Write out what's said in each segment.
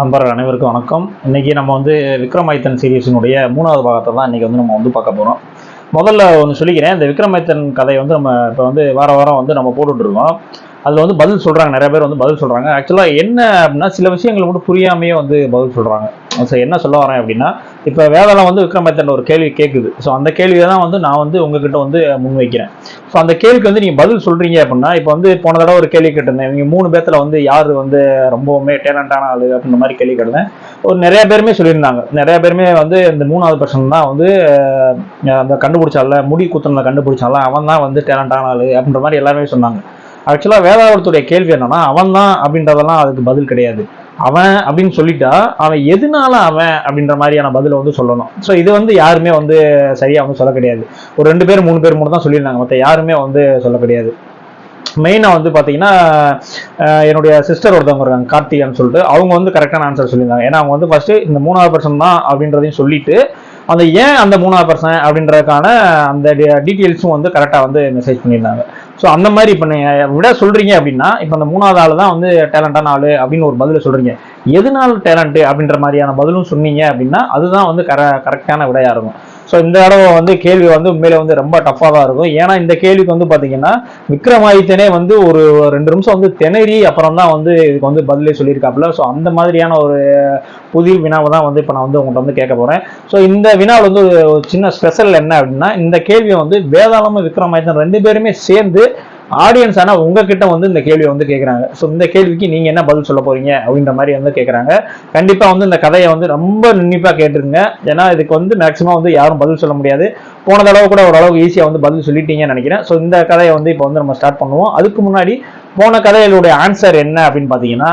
நண்பர்கள் அனைவருக்கும் வணக்கம். இன்றைக்கி நம்ம வந்து விக்ரமாதித்தன் சீரீஸினுடைய மூணாவது பாகத்தை தான் இன்றைக்கி வந்து நம்ம வந்து பார்க்க போகிறோம் முதல்ல ஒன்று சொல்லிக்கிறேன் இந்த விக்ரமாதித்தன் கதையை வந்து நம்ம இப்போ வந்து வார வாரம் வந்து நம்ம போட்டுட்டு இருக்கோம். அதில் வந்து பதில் சொல்கிறாங்க நிறைய பேர் வந்து பதில் சொல்கிறாங்க ஆக்சுவலாக என்ன அப்படின்னா சில விஷயங்கள் மட்டும் புரியாமையே வந்து பதில் சொல்கிறாங்க ஸோ என்ன சொல்ல வரேன் அப்படின்னா இப்போ வேதாளம் வந்து விக்ரமாதித்தன் ஒரு கேள்வி கேட்குது ஸோ அந்த கேள்வியை தான் வந்து நான் வந்து உங்ககிட்ட வந்து முன்வைக்கிறேன். ஸோ அந்த கேள்விக்கு வந்து நீங்கள் பதில் சொல்கிறீங்க அப்படின்னா இப்போ வந்து போன தடவை ஒரு கேள்வி கேட்டிருந்தேன். இவங்க மூணு பேர்த்தில் வந்து யார் வந்து ரொம்பவுமே டேலண்டான ஆள் அப்படின்ற மாதிரி கேள்வி கேட்டிருந்தேன். ஒரு நிறைய பேருமே சொல்லியிருந்தாங்க. நிறைய பேருமே வந்து இந்த மூணாவது பர்சன் தான் வந்து அந்த கண்டுபிடிச்சால முடி குத்தனில் கண்டுபிடிச்சால அவன் தான் வந்து டேலண்டான ஆள் அப்படின்ற மாதிரி எல்லாருமே சொன்னாங்க. ஆக்சுவலாக வேதாளத்துடைய கேள்வி என்னன்னா அவன் தான் அப்படின்றதெல்லாம் அதுக்கு பதில் கிடையாது. அவன் அப்படின்னு சொல்லிட்டா அவன் எதனால அவன் அப்படின்ற மாதிரியான பதிலை வந்து சொல்லணும். ஸோ இது வந்து யாருமே வந்து சரியா வந்து சொல்ல கிடையாது. ஒரு ரெண்டு பேர் மூணு பேர் மட்டும் தான் சொல்லியிருந்தாங்க. மற்ற யாருமே வந்து சொல்ல கிடையாது. மெயினாக வந்து பார்த்தீங்கன்னா என்னுடைய சிஸ்டர் ஒருத்தவங்க இருக்காங்க கார்த்திகான்னு சொல்லிட்டு. அவங்க வந்து கரெக்டான ஆன்சர் சொல்லியிருந்தாங்க. ஏன்னா அவங்க வந்து ஃபர்ஸ்ட் இந்த மூணாவது பர்சன் தான் அப்படின்றதையும் சொல்லிட்டு அந்த ஏன் அந்த மூணாவது பர்சன் அப்படின்றதுக்கான அந்த டீட்டெயில்ஸும் வந்து கரெக்டாக வந்து மெசேஜ் பண்ணியிருந்தாங்க. ஸோ அந்த மாதிரி இப்போ நீங்கள் விட சொல்கிறீங்க அப்படின்னா இப்போ அந்த மூணாவது ஆள் தான் வந்து டேலண்டான ஆள் அப்படின்னு ஒரு பதிலை சொல்கிறீங்க எதனால டேலண்ட்டு அப்படின்ற மாதிரியான பதிலும் சொன்னீங்க அப்படின்னா அதுதான் வந்து கர கரெக்டான விடையாக இருக்கும். ஸோ இந்த தடவை வந்து கேள்வி வந்து உண்மையிலே வந்து ரொம்ப டஃப்பாக தான் இருக்கும். ஏன்னா இந்த கேள்விக்கு வந்து பார்த்தீங்கன்னா விக்ரமாதித்தனே வந்து ஒரு ரெண்டு நிமிஷம் வந்து திணறி அப்புறம் தான் வந்து இதுக்கு வந்து பதிலே சொல்லியிருக்காப்புல. ஸோ அந்த மாதிரியான ஒரு புதிய வினாவை தான் வந்து இப்போ நான் வந்து உங்கள்கிட்ட வந்து கேட்க போகிறேன் ஸோ இந்த வினாவில் வந்து ஒரு சின்ன ஸ்பெஷல் என்ன அப்படின்னா இந்த கேள்வியை வந்து வேதாளமும் விக்ரமாதித்தன் ரெண்டு பேருமே சேர்ந்து ஆடியன்ஸ் ஆனால் உங்ககிட்ட வந்து இந்த கேள்வியை வந்து கேட்குறாங்க ஸோ இந்த கேள்விக்கு நீங்கள் என்ன பதில் சொல்ல போறீங்க அப்படின்ற மாதிரி வந்து கேட்குறாங்க கண்டிப்பாக வந்து இந்த கதையை வந்து ரொம்ப நுண்ணிப்பாக கேட்டுருங்க. ஏன்னா இதுக்கு வந்து மேக்ஸிமம் வந்து யாரும் பதில் சொல்ல முடியாது. போன தடவை கூட ஓரளவுக்கு ஈஸியாக வந்து பதில் சொல்லிட்டீங்கன்னு நினைக்கிறேன். ஸோ இந்த கதையை வந்து இப்போ வந்து நம்ம ஸ்டார்ட் பண்ணுவோம். அதுக்கு முன்னாடி போன கதைகளுடைய ஆன்சர் என்ன அப்படின்னு பார்த்தீங்கன்னா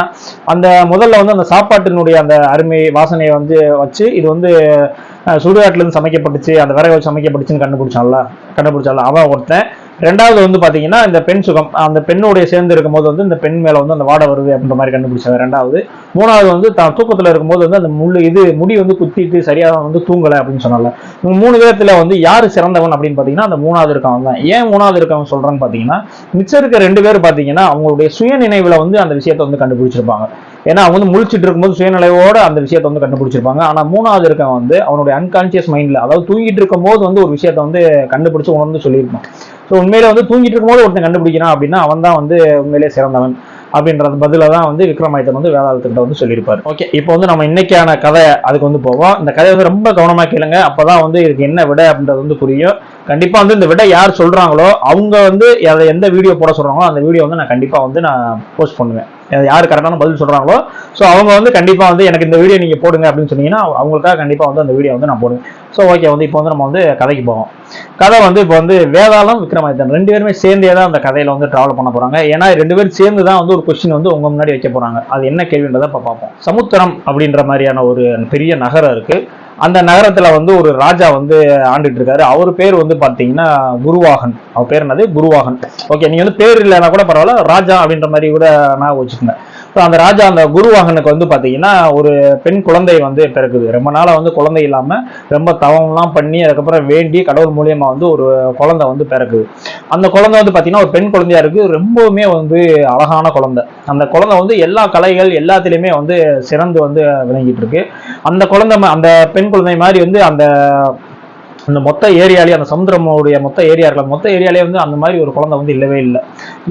அந்த முதல்ல வந்து அந்த சாப்பாட்டினுடைய அந்த அருமை வாசனையை வந்து வச்சு இது வந்து சுடுகாட்டிலேருந்து சமைக்கப்பட்டுச்சு அந்த விறகு வச்சு சமைக்கப்பட்டுச்சுன்னு கண்டுபிடிச்சான்ல கண்டுபிடிச்சால அவன் ஒருத்தன். ரெண்டாவது வந்து பாத்தீங்கன்னா இந்த பெண் சுகம் அந்த பெண்ணுடைய சேர்ந்து இருக்கும்போது வந்து இந்த பெண் மேல வந்து அந்த வாடை வருது அப்படின்ற மாதிரி கண்டுபிடிச்சாங்க ரெண்டாவது. மூணாவது வந்து தான் தூக்கத்துல இருக்கும்போது வந்து அந்த முள்ளு இது முடி வந்து குத்திட்டு சரியா வந்து தூங்கல அப்படின்னு சொன்னால இவங்க மூணு பேர்த்துல வந்து யாரு சிறந்தவன் அப்படின்னு பாத்தீங்கன்னா அந்த மூணாவது இருக்கவன் தான். ஏன் மூணாவது இருக்கவன் சொல்றான்னு பாத்தீங்கன்னா மிச்சம் இருக்க ரெண்டு பேர் பாத்தீங்கன்னா அவங்களுடைய சுய நினைவுல வந்து அந்த விஷயத்தை வந்து கண்டுபிடிச்சிருப்பாங்க. ஏன்னா அவங்க வந்து முழிச்சிட்டு இருக்கும்போது சுயநிலையோட அந்த விஷயத்தை வந்து கண்டுபிடிச்சிருப்பாங்க. ஆனா மூணாவது இருக்கவன் வந்து அவனுடைய அன்கான்சியஸ் மைண்ட்ல அதாவது தூங்கிட்டு இருக்கும்போது வந்து ஒரு விஷயத்த வந்து கண்டுபிடிச்சு உணர்ந்து சொல்லியிருப்பான். ஸோ உண்மையிலே வந்து தூங்கிட்டு இருக்கும்போது ஒருத்தன் கண்டுபிடிக்கிறான் அப்படின்னா அவன் தான் வந்து உண்மையிலே சிறந்தவன் அப்படின்றது பதில தான் வந்து விக்ரமாயத்தன் வந்து வேதாளத்துக்கிட்ட வந்து சொல்லியிருப்பாரு. ஓகே இப்போ வந்து நம்ம இன்னைக்கான கதை அதுக்கு வந்து போவோம். இந்த கதையை வந்து ரொம்ப கவனமாக கேளுங்க. அப்பதான் வந்து இதுக்கு என்ன விடை அப்படின்றது வந்து புரியும். கண்டிப்பாக வந்து இந்த விடை யார் சொல்கிறாங்களோ அவங்க வந்து அதை எந்த வீடியோ போட சொல்கிறாங்களோ அந்த வீடியோ வந்து நான் கண்டிப்பாக வந்து நான் போஸ்ட் பண்ணுவேன். யார் கரெக்டான பதில் சொல்கிறாங்களோ ஸோ அவங்க வந்து கண்டிப்பாக வந்து எனக்கு இந்த வீடியோ நீங்கள் போடுங்க அப்படின்னு சொன்னீங்கன்னா அவங்களுக்காக கண்டிப்பாக வந்து அந்த வீடியோ வந்து நான் போடுவேன். ஸோ ஓகே வந்து இப்போ வந்து நம்ம வந்து கதைக்கு போவோம் கதை வந்து இப்போ வந்து வேதாளம் விக்ரமாதித்தன் ரெண்டு பேருமே சேர்ந்தே தான் அந்த கதையில் வந்து ட்ராவல் பண்ண போகிறாங்க ஏன்னா ரெண்டு பேரும் சேர்ந்து தான் வந்து ஒரு கொஸ்டின் வந்து உங்கள் முன்னாடி வைக்க போகிறாங்க அது என்ன கேள்வின்றதை இப்போ பார்ப்போம். சமுத்திரம் அப்படின்ற மாதிரியான ஒரு பெரிய நகரம் இருக்குது அந்த நகரத்துல வந்து ஒரு ராஜா வந்து ஆண்டுட்டு இருக்காரு. அவர் பேர் வந்து பாத்தீங்கன்னா குருவாகன். அவர் பேர் என்னது? குருவாகன். ஓகே நீங்க வந்து பேர் இல்லைன்னா கூட பரவாயில்ல ராஜா அப்படின்ற மாதிரி கூட நான் வச்சுக்கோங்க. ஸோ அந்த ராஜா அந்த குருவாகனுக்கு வந்து பார்த்தீங்கன்னா ஒரு பெண் குழந்தை வந்து பிறக்குது. ரொம்ப நாளாக வந்து குழந்தை இல்லாமல் ரொம்ப தவம்லாம் பண்ணி அதுக்கப்புறம் வேண்டி கடவுள் மூலியமாக வந்து ஒரு குழந்தை வந்து பிறக்குது. அந்த குழந்தை வந்து பார்த்தீங்கன்னா ஒரு பெண் குழந்தையா இருக்குது ரொம்பவுமே வந்து அழகான குழந்தை. அந்த குழந்தை வந்து எல்லா கலைகள் எல்லாத்துலேயுமே வந்து சிறந்து வந்து விளங்கிட்டு இருக்கு. அந்த குழந்தை ம- அந்த பெண் குழந்தை மாதிரி வந்து அந்த அந்த மொத்த ஏரியாலே அந்த சமுத்திரமுடைய மொத்த ஏரியா இருக்கலாம் மொத்த ஏரியாலே வந்து அந்த மாதிரி ஒரு குழந்தை வந்து இல்லவே இல்லை.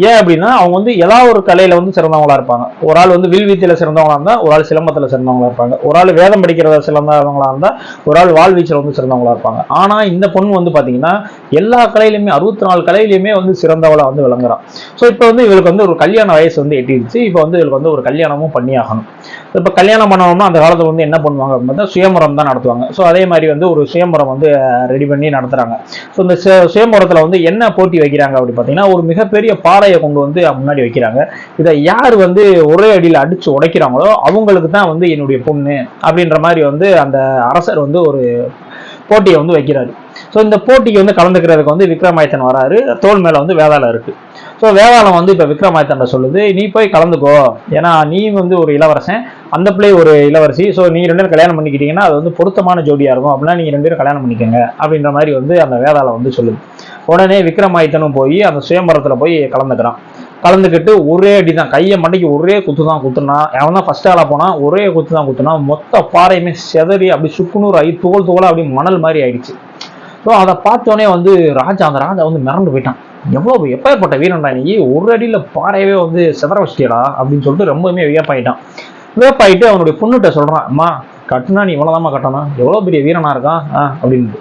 ஏன் அப்படின்னா அவங்க வந்து எல்லா ஒரு கலையில வந்து சிறந்தவங்களா இருப்பாங்க. ஒரு ஆள் வந்து வில்வித்தியில சிறந்தவங்களா இருந்தா ஒரு ஆள் சிலம்பத்துல சிறந்தவங்களா இருப்பாங்க. ஒரு ஆள் வேதம் படிக்கிறத சிறந்தவங்களா இருந்தா ஒரு ஆள் வாழ்வீச்சில் வந்து சிறந்தவங்களா இருப்பாங்க. ஆனா இந்த பொண்ணு வந்து பாத்தீங்கன்னா எல்லா கலையிலுமே அறுபத்தி நாலு கலையிலுமே வந்து சிறந்தவளா வந்து விளங்குறான் ஸோ இப்போ வந்து இவளுக்கு வந்து ஒரு கல்யாண வயசு வந்து எட்டிருச்சு. இப்போ வந்து இவளுக்கு வந்து ஒரு கல்யாணமும் பண்ணி ஆகணும் இப்போ கல்யாணம் பண்ணணும்னா அந்த காலத்தில் வந்து என்ன பண்ணுவாங்க அப்படின்னா சுயமரம் தான் நடத்துவாங்க. ஸோ அதே மாதிரி வந்து ஒரு சுயமரம் வந்து ரெடி பண்ணி நடத்துகிறாங்க ஸோ இந்த சுயம்பரத்தில் வந்து என்ன போட்டி வைக்கிறாங்க அப்படி பார்த்தீங்கன்னா ஒரு மிகப்பெரிய பாறையை கொண்டு வந்து முன்னாடி வைக்கிறாங்க. இதை யார் வந்து ஒரே அடியில் அடித்து உடைக்கிறாங்களோ அவங்களுக்கு தான் வந்து என்னுடைய பொண்ணு அப்படின்ற மாதிரி வந்து அந்த அரசர் வந்து ஒரு போட்டியை வந்து வைக்கிறாரு. ஸோ இந்த போட்டிக்கு வந்து கலந்துக்கிறதுக்கு வந்து விக்ரமாயத்தன் வராரு. தோல் மேலே வந்து வேதாளம் இருக்குது ஸோ வேதாளம் வந்து இப்போ விக்ரமாதித்தன் சொல்லுது நீ போய் கலந்துக்கோ. ஏன்னா நீ வந்து ஒரு இளவரசன். அந்த பிள்ளை ஒரு இளவரசி. ஸோ நீ ரெண்டு பேரும் கல்யாணம் பண்ணிக்கிட்டீங்கன்னா அது வந்து பொருத்தமான ஜோடியாக இருக்கும். அப்படின்னா நீங்கள் ரெண்டு பேரும் கல்யாணம் பண்ணிக்கோங்க. அப்படின்ற மாதிரி வந்து அந்த வேதாளம் வந்து சொல்லுது. உடனே விக்ரமாதித்தனும் போய் அந்த சுயம்பரத்தில் போய் கலந்துக்கிறான். கலந்துக்கிட்டு ஒரே அடி தான் கையை மண்டைக்கு ஒரே குத்து தான் குத்துனா. அவன் தான் ஃபர்ஸ்ட் ஆளாக போனால் ஒரே குத்து தான் குத்துனா. மொத்த பாறையுமே செதறி அப்படி சுக்குநூறு ஆகி தோல் தோலாக அப்படி மணல் மாதிரி ஆயிடுச்சு. ஸோ அதை பார்த்தோன்னே வந்து ராஜா அந்த ராஜா வந்து மிரண்டு போயிட்டான். எவ்வளோ எப்பேற்பட்ட வீரன்டா நீ? ஒரு அடியில் பாறையவே வந்து செதற வச்சிட்டியடா அப்படின்னு சொல்லிட்டு ரொம்பவுமே வியப்பாயிட்டான். வியப்பாயிட்டு அவனுடைய பொண்ணுகிட்ட சொல்கிறான் அம்மா கட்டுனா நீ இவ்வளோதாம்மா கட்டணும். எவ்வளோ பெரிய வீரனா இருக்கான்? ஆ அப்படின்ட்டு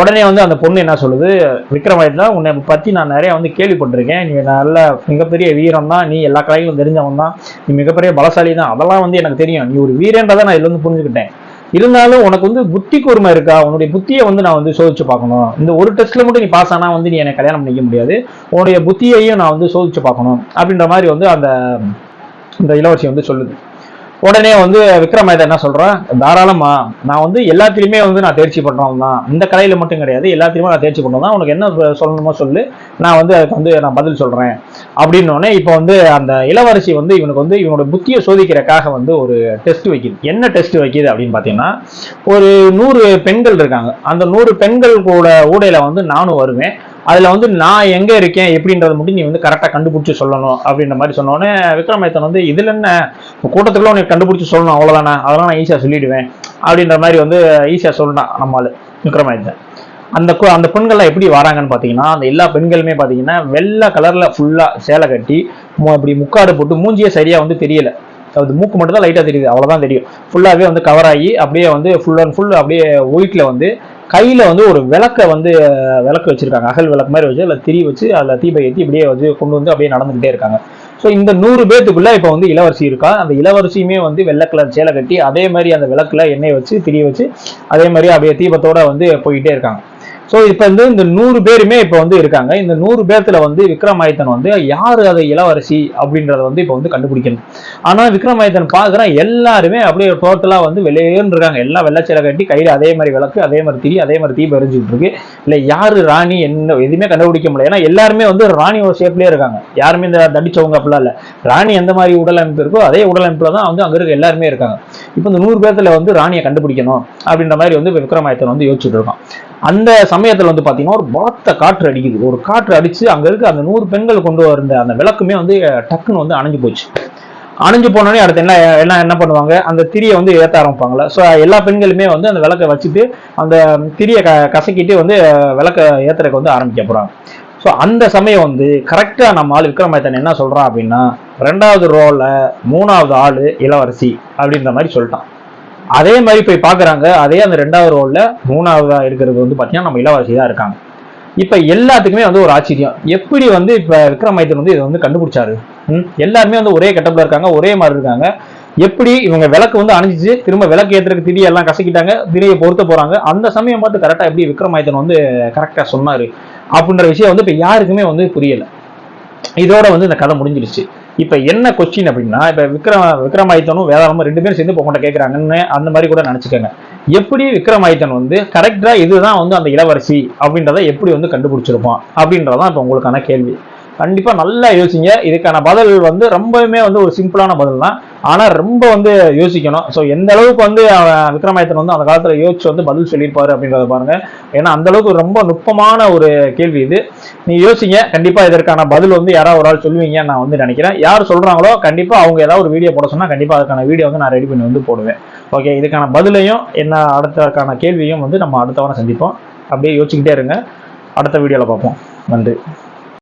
உடனே வந்து அந்த பொண்ணு என்ன சொல்லுது விக்ரமாயத்தில் உன்னை பற்றி நான் நிறைய வந்து கேள்விப்பட்டிருக்கேன். நீ நல்ல மிகப்பெரிய வீரம் தான் நீ எல்லா கலைகளும் தெரிஞ்சவன் தான் நீ மிகப்பெரிய பலசாலி தான் அதெல்லாம் வந்து எனக்கு தெரியும். நீ ஒரு வீரன்றதை நான் இதில் வந்து புரிஞ்சுக்கிட்டேன். இருந்தாலும் உனக்கு வந்து புத்தி கூர்மை இருக்கா? உன்னுடைய புத்தியை வந்து நான் வந்து சோதிச்சு பார்க்கணும். இந்த ஒரு டெஸ்ட்ல மட்டும் நீ பாஸ் ஆனால் வந்து நீ எனக்கு கல்யாணம் பண்ணிக்க முடியாது. உன்னுடைய புத்தியையும் நான் வந்து சோதிச்சு பார்க்கணும். அப்படின்ற மாதிரி வந்து அந்த இந்த இளவரசி வந்து சொல்லுது. உடனே வந்து விக்ரமாயுதா என்ன சொல்கிறேன் தாராளமா நான் வந்து எல்லாத்துலயுமே வந்து நான் தேர்ச்சி பண்றவன் தான். இந்த கலையில மட்டும் கிடையாது எல்லாத்துலயுமே நான் தேர்ச்சி பண்றோம் தான். உனக்கு என்ன சொல்லணுமோ சொல்லு. நான் வந்து அதுக்கு வந்து நான் பதில் சொல்றேன். அப்படின்னோடனே இப்போ வந்து அந்த இளவரசி வந்து இவனுக்கு வந்து இவனோட புத்தியை சோதிக்கிறக்காக வந்து ஒரு டெஸ்ட் வைக்குது. என்ன டெஸ்ட் வைக்குது அப்படின்னு பார்த்தீங்கன்னா ஒரு நூறு பெண்கள் இருக்காங்க. அந்த நூறு பெண்கள் கூட ஊடையில வந்து நானும் வருவேன். அதில் வந்து நான் எங்கே இருக்கேன் எப்படின்றத மட்டும் நீ வந்து கரெக்டாக கண்டுபிடிச்சி சொல்லணும் அப்படின்ற மாதிரி சொன்னோடனே விக்ரமாயத்தன் வந்து இதில் என்ன? கூட்டத்துக்குள்ள உனக்கு கண்டுபிடிச்சி சொல்லணும் அவ்வளோதானே அதெல்லாம் நான் ஈஸியாக சொல்லிடுவேன். அப்படின்ற மாதிரி வந்து ஈஸியா சொல்லலாம் நம்மளு விக்ரமாயத்தன் அந்த கு- அந்த பெண்கள்லாம் எப்படி வராங்கன்னு பார்த்தீங்கன்னா அந்த எல்லா பெண்களுமே பார்த்தீங்கன்னா வெள்ளை கலரில் ஃபுல்லாக சேலை கட்டி மு- இப்படி முக்காடு போட்டு மூஞ்சியே சரியாக வந்து தெரியல. அது மூக்கு மட்டும் தான் லைட்டாக தெரியுது அவ்வளோதான் தெரியும். ஃபுல்லாகவே வந்து கவர் ஆகி அப்படியே வந்து ஃபுல் அண்ட் ஃபுல் அப்படியே ஒயிட்டில் வந்து கையில் வந்து ஒரு விளக்கை வந்து விளக்கு வச்சிருக்காங்க. அகல் விளக்கு மாதிரி வச்சு அதில் திரி வச்சு அதில் தீபை ஏற்றி இப்படியே வச்சு கொண்டு வந்து அப்படியே நடந்துகிட்டே இருக்காங்க. ஸோ இந்த நூறு பேத்துக்குள்ளே இப்போ வந்து இளவரசி இருக்கா? அந்த இளவரசியுமே வந்து வெள்ளை கலர் சேலை கட்டி அதே மாதிரி அந்த விளக்குல எண்ணெய் வச்சு திரி வச்சு அதே மாதிரி அப்படியே தீபத்தோட வந்து போயிட்டே இருக்காங்க. ஸோ இப்போ வந்து இந்த நூறு பேருமே இப்போ வந்து இருக்காங்க. இந்த நூறு பேர்த்துல வந்து விக்ரமாயத்தன் வந்து யார் அதை இளவரசி அப்படின்றத வந்து இப்போ வந்து கண்டுபிடிக்கணும். ஆனால் விக்ரமாயத்தன் பார்க்குறான் எல்லாருமே அப்படியே டோட்டலாக வந்து வெளியேன்னு இருக்காங்க. எல்லாம் வெள்ளைச்சேலை கட்டி கையில் அதே மாதிரி விளக்கு அதே மாதிரி திரி அதே மாதிரி தீபம் எரிஞ்சுட்டு இருக்கு. இல்லை யார் ராணி என்ன எதுவுமே கண்டுபிடிக்க முடியல. ஏன்னா எல்லாருமே வந்து ராணியோட ஷேப்லேயே இருக்காங்க. யாருமே இந்த தடிச்சவங்க அப்படிலாம் இல்லை. ராணி எந்த மாதிரி உடல் அமைப்பு இருக்கோ அதே உடல் அமைப்பில் தான் வந்து அங்கே இருக்க எல்லாருமே இருக்காங்க. இப்போ இந்த நூறு பேர்த்துல வந்து ராணியை கண்டுபிடிக்கணும் அப்படின்ற மாதிரி வந்து விக்ரமாயத்தன் வந்து யோசிச்சுட்டு இருக்கான். அந்த சமயத்துல வந்து பாத்தீங்கன்னா ஒரு பலத்த காற்று அடிக்குது. ஒரு காற்று அடிச்சு அங்க இருக்க அந்த நூறு பெண்கள் கொண்டு வந்த அந்த விளக்குமே வந்து டக்குன்னு வந்து அணைஞ்சு போச்சு. அணிஞ்சு போனோடனே அடுத்து என்ன என்ன என்ன பண்ணுவாங்க? அந்த திரியை வந்து ஏற்ற ஆரம்பிப்பாங்கல்ல. ஸோ எல்லா பெண்களுமே வந்து அந்த விளக்கை வச்சுட்டு அந்த திரியை க கசக்கிட்டு வந்து விளக்க ஏத்துறதுக்கு வந்து ஆரம்பிக்க போகிறாங்க ஸோ அந்த சமயம் வந்து கரெக்டாக நம்ம ஆள் விக்ரமாயத்தன் என்ன சொல்றான் அப்படின்னா ரெண்டாவது ரோல மூணாவது ஆளு இளவரசி அப்படின்ற மாதிரி சொல்லிட்டான். அதே மாதிரி போய் பார்க்குறாங்க. அதே அந்த ரெண்டாவது ரோல்ல மூணாவதா இருக்கிறது வந்து பார்த்தீங்கன்னா நம்ம இளவரசி தான் இருக்காங்க. இப்ப எல்லாத்துக்குமே வந்து ஒரு ஆச்சரியம். எப்படி வந்து இப்ப மைத்தன் வந்து இதை வந்து கண்டுபிடிச்சாரு? எல்லாருமே வந்து ஒரே கட்டப்ல இருக்காங்க ஒரே மாதிரி இருக்காங்க. எப்படி இவங்க விளக்கு வந்து அணிஞ்சிச்சு திரும்ப விளக்கு ஏத்துறதுக்கு திடீர் எல்லாம் கசக்கிட்டாங்க திரியை பொறுத்த போறாங்க. அந்த சமயம் பார்த்து கரெக்டா எப்படி விக்ரமாயத்தன் வந்து கரெக்டா சொன்னாரு? அப்படின்ற விஷயம் வந்து இப்ப யாருக்குமே வந்து புரியல. இதோட வந்து இந்த கதை முடிஞ்சிருச்சு இப்ப என்ன கொஸ்டின் அப்படின்னா இப்ப விக்ரம விக்ரமாதித்தனும் வேதாளமும் ரெண்டு பேரும் சேர்ந்து இப்போ உங்கள்கிட்ட அந்த மாதிரி கூட நினச்சிக்கோங்க. எப்படி விக்ரமாதித்தன் வந்து கரெக்டா இதுதான் வந்து அந்த இளவரசி அப்படின்றத எப்படி வந்து கண்டுபிடிச்சிருப்பான் அப்படின்றதான் இப்போ உங்களுக்கான கேள்வி. கண்டிப்பா நல்லா யோசிங்க. இதுக்கான பதில் வந்து ரொம்பவுமே வந்து ஒரு சிம்பிளான பதில் தான் ஆனா ரொம்ப வந்து யோசிக்கணும். ஸோ எந்த அளவுக்கு வந்து விக்ரமாயத்தன் வந்து அந்த காலத்துல யோசிச்சு வந்து பதில் சொல்லியிருப்பாரு அப்படின்றத பாருங்க. ஏன்னா அந்த அளவுக்கு ரொம்ப நுட்பமான ஒரு கேள்வி இது. நீ யோசிங்க. கண்டிப்பா இதற்கான பதில் வந்து யாராவது ஒரு ஆள் சொல்லுவீங்கன்னு நான் வந்து நினைக்கிறேன். யார் சொல்றாங்களோ கண்டிப்பா அவங்க ஏதாவது ஒரு வீடியோ போட சொன்னா கண்டிப்பா அதுக்கான வீடியோ வந்து நான் ரெடி பண்ணி வந்து போடுவேன். ஓகே இதுக்கான பதிலையும் என்ன அடுத்ததுக்கான கேள்வியும் வந்து நம்ம அடுத்த வாரம் சந்திப்போம். அப்படியே யோசிச்சுக்கிட்டே இருங்க. அடுத்த வீடியோவில் பார்ப்போம். நன்றி.